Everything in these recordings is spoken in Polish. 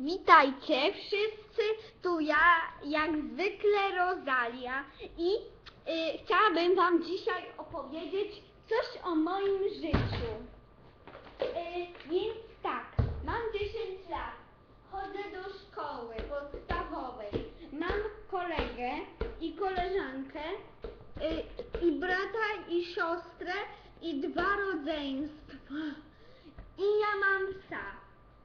Witajcie wszyscy, tu ja, jak zwykle Rozalia i y, chciałabym Wam dzisiaj opowiedzieć coś o moim życiu. Y, więc tak, mam 10 lat, chodzę do szkoły podstawowej, mam kolegę i koleżankę y, i brata i siostrę i dwa rodzeństwa. I ja mam psa.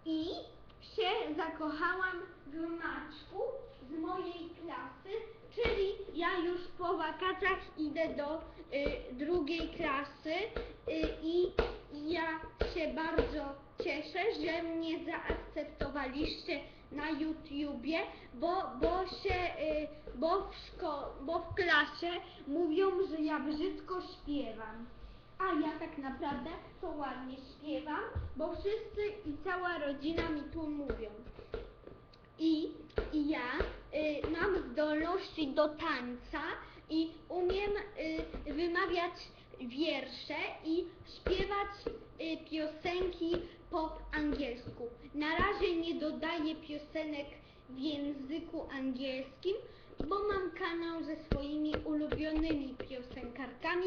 I się zakochałam w Maćku z mojej klasy, czyli ja już po wakacjach idę do y, drugiej klasy y, i ja się bardzo cieszę, że mnie zaakceptowaliście na YouTubie, bo, bo się, y, bo w szko- bo w klasie mówią, że ja brzydko śpiewam. A ja tak naprawdę to ładnie śpiewam, bo wszyscy i cała rodzina mi tu mówią. I, i ja y, mam zdolności do tańca i umiem y, wymawiać wiersze i śpiewać y, piosenki po angielsku. Na razie nie dodaję piosenek w języku angielskim, bo mam kanał ze swoimi ulubionymi piosenkarkami,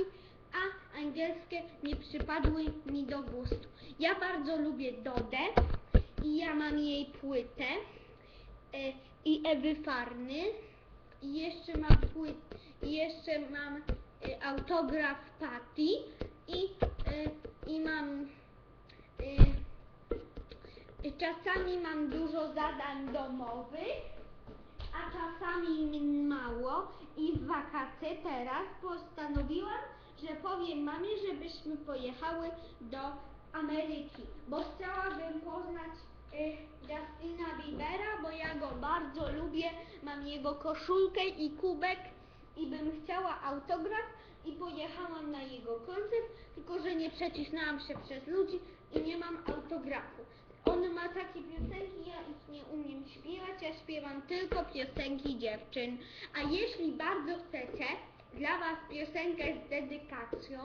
a angielskie nie przypadły mi do gustu. Ja bardzo lubię Dodę i ja mam jej płytę e, i Ewy Farny i jeszcze mam płyt, jeszcze mam e, autograf Patty i, e, i mam e, czasami mam dużo zadań domowych, a czasami mało i w wakacje teraz postanowiłam, że powiem mamie, żebyśmy pojechały do Ameryki, bo chciałabym poznać y, Justina Biebera, bo ja go bardzo lubię, mam jego koszulkę i kubek i bym chciała autograf i pojechałam na jego koncert, tylko że nie przecisnęłam się przez ludzi i nie mam autografu. On ma takie piosenki, ja ich nie umiem śpiewać, ja śpiewam tylko piosenki dziewczyn. A jeśli bardzo chcecie, dla Was piosenkę z dedykacją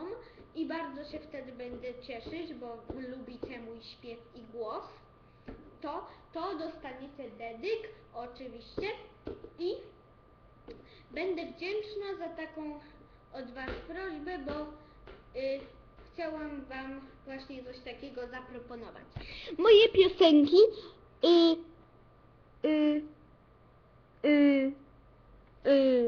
i bardzo się wtedy będę cieszyć, bo lubicie mój śpiew i głos, to, to dostaniecie dedyk oczywiście i będę wdzięczna za taką od Was prośbę, bo y, chciałam Wam właśnie coś takiego zaproponować. Moje piosenki y, y, y, y,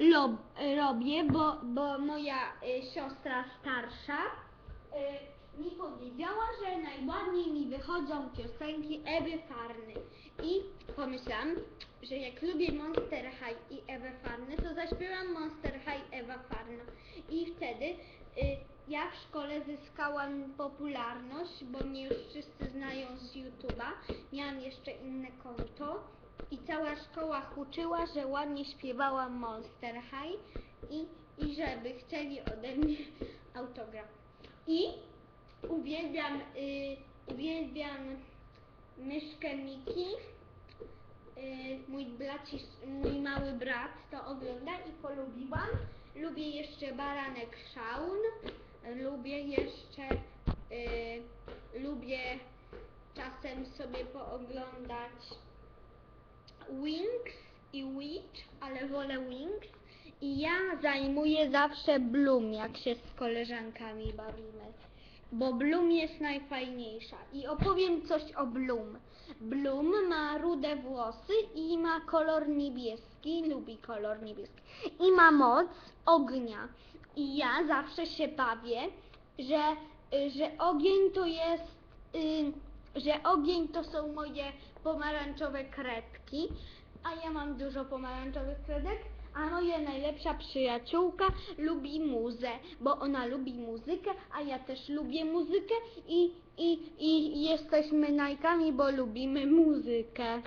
lob, robię, bo, bo moja y, siostra starsza y, mi powiedziała, że najładniej mi wychodzą piosenki Ewy Farny. I pomyślałam, że jak lubię Monster High i Ewę Farny, to zaśpiewam Monster High Ewa Farna. I wtedy y, ja w szkole zyskałam popularność, bo mnie już wszyscy znają z YouTube'a. Miałam jeszcze inne konto i cała szkoła huczyła, że ładnie śpiewałam Monster High i, i żeby chcieli ode mnie autograf. I uwielbiam, y, uwielbiam myszkę Miki. Y, mój, braci, mój mały brat to ogląda i polubiłam. Lubię jeszcze Baranek Shaun. Lubię jeszcze, y, lubię czasem sobie pooglądać Wings i Witch, ale wolę Wings. I ja zajmuję zawsze Bloom, jak się z koleżankami bawimy. Bo Bloom jest najfajniejsza. I opowiem coś o Bloom. Bloom ma rude włosy i ma kolor niebieski, lubi kolor niebieski. I ma moc ognia. I ja zawsze się bawię, że, y, że ogień to jest, y, że ogień to są moje pomarańczowe kredki, a ja mam dużo pomarańczowych kredek, a moja najlepsza przyjaciółka lubi muzę, bo ona lubi muzykę, a ja też lubię muzykę i, i, i jesteśmy najkami, bo lubimy muzykę.